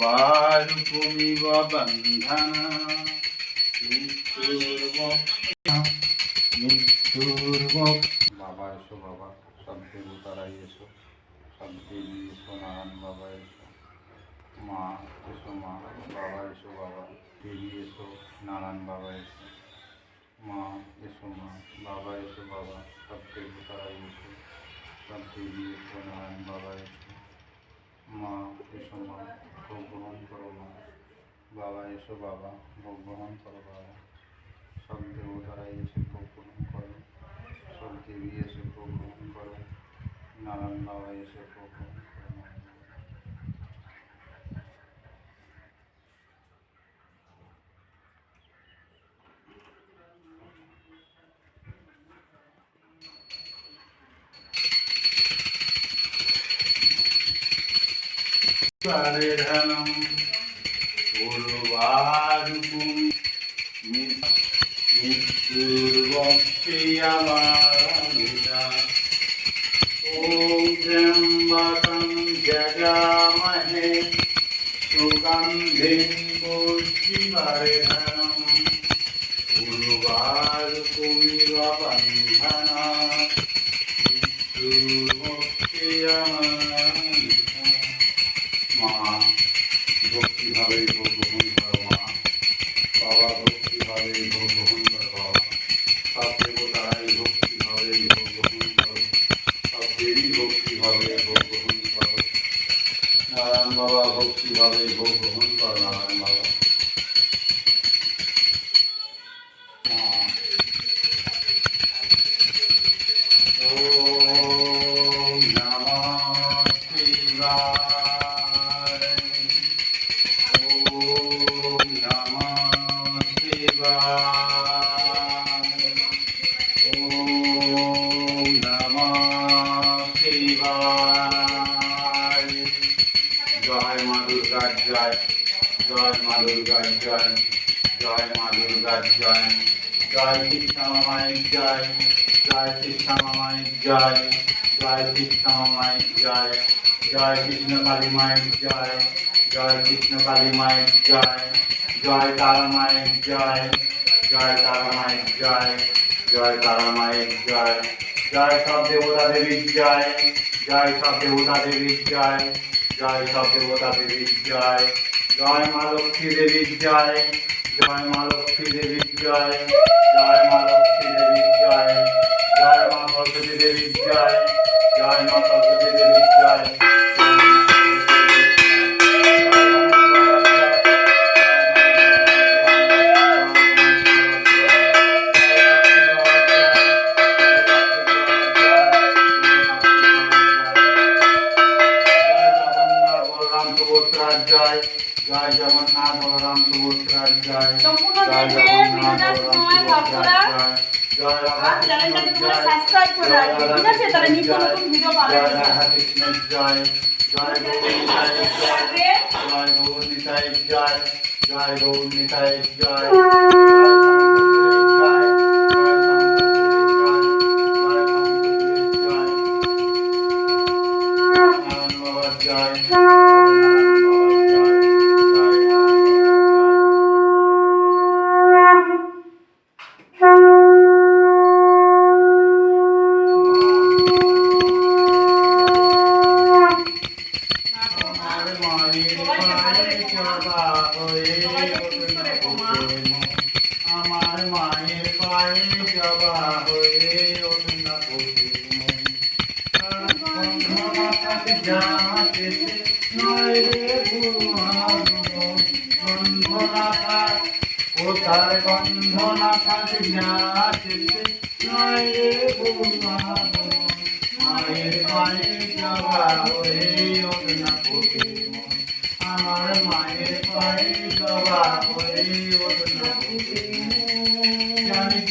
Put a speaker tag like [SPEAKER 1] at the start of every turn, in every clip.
[SPEAKER 1] বারুকুমিব বন্ধনা বাবা এসো, বাবা। সব দেবতারাই এসো। সব দেবী এসো, নারায়ণ বাবা এসো। মা এসো মা। বাবা এসো, বাবা। দেবী এসো, নারায়ণ বাবা এসো। মা এসো মা বাবা এসো বাবা সব দেবতারাই এসো সব দেবী এসো নারায়ণ বাবা এসো মা এসো মা ভোগ গ্রহণ করো মা বাবা এসো বাবা ভোগ গ্রহণ করো বাবা সব দেবতারাই এসে ভোগ গ্রহণ করো সব দেবী এসে ভোগ গ্রহণ করো নারায়ণ বাবা এসে ভোগ গ্রহণ Saridhanam Urvarukum Niturvakshyamarita Om Trambakam Jagamahe Sugandhim Pushtivaridhanam Urvarukum Bandhana Niturvakshyamarita জয় জয় মা দুর্গার জয় জয় কৃষ্ণ মামায়ের জয় জয় কৃষ্ণ মামায়ের জয় জয় কৃষ্ণ মামায়ের জয় জয় কৃষ্ণ কালী মায়ের জয় জয় কৃষ্ণ কালী মায়ের জয় জয় তারা মায়ের জয় জয় তারা মায়ের জয় জয় তারা মায়ের জয় জয় সব দেবতা দেবীর জয় জয় সব দেবতা দেবীর জয় জয় সব দেবতা দেবীর জয় জয় মা লক্ষ্মী দেবীর জয় জয় মা লক্ষ্মী দেবীর জয় জয় মা লক্ষ্মী দেবীর জয় জয় মা সরস্বতী দেবীর জয় জয় মা সরস্বতী দেবীর জয় জয় রাধা
[SPEAKER 2] তোমরা
[SPEAKER 1] জয়, জয়
[SPEAKER 2] ভিডিও
[SPEAKER 1] জয়, জয় কৃষ্ণের জয় জয় গৌরীতায় জয় জয় মায়ের পায়ে জবা হয়ে কোথার গন্ধ না থাকে মায়ের পায়ে জবা হয়ে অন্য আমার মায়ের পায়ে জবা হয়ে অন্য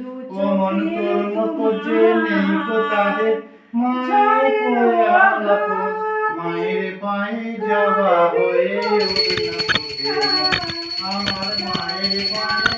[SPEAKER 1] ও মন তোর মতো যে নেই তো তাদের মায়ের পায়ে যাওয়া হয়ে আমার মায়ের পায়ে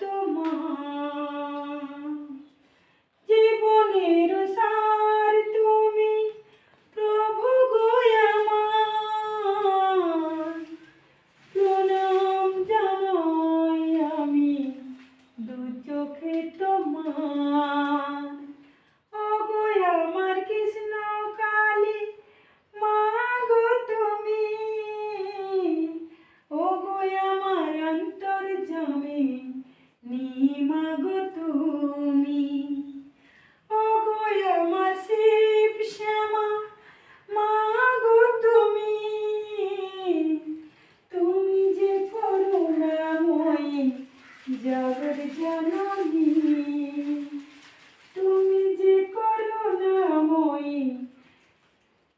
[SPEAKER 2] তোমার জীবনের সার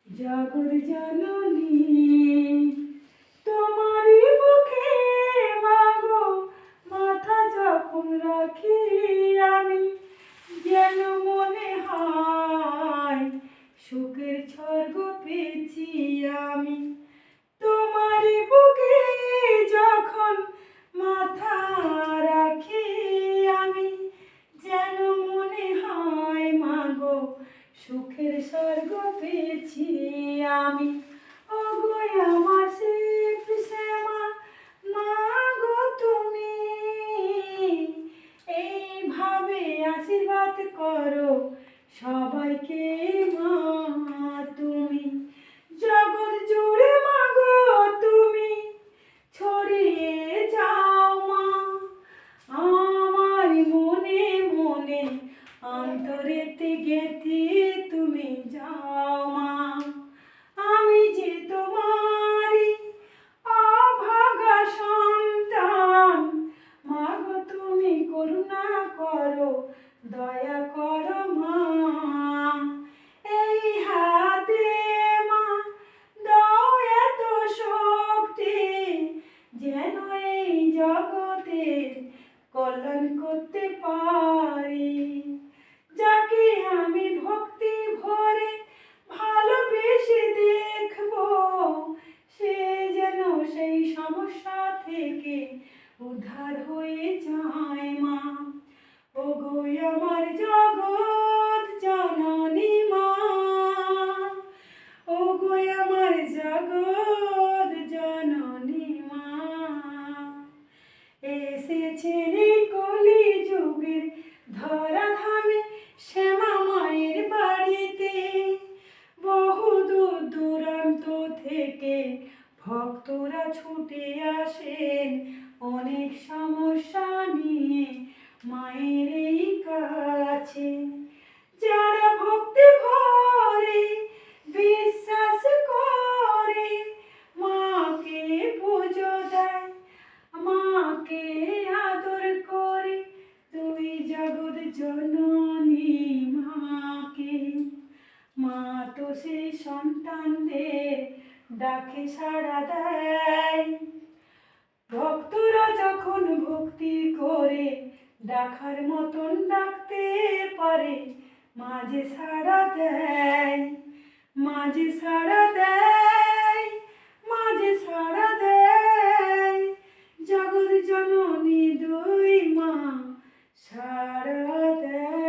[SPEAKER 2] জাগর জননী তোমারই মুখে মাগো মাথা যখন রাখি আমি যেন মনে হয় সুখ উদ্ধার হয়ে যায় মা। ও গো আমার জগৎ জানা ডাকে সাড়া দেয়। ভক্তরা যখন ভক্তি করে, ডাকার মতন ডাকতে পারে, মাঝে সাড়া দেয়, মাঝে সাড়া দেয়, মাঝে সাড়া দেয়। জগৎ জননী দুই মা সাড়া দেয়।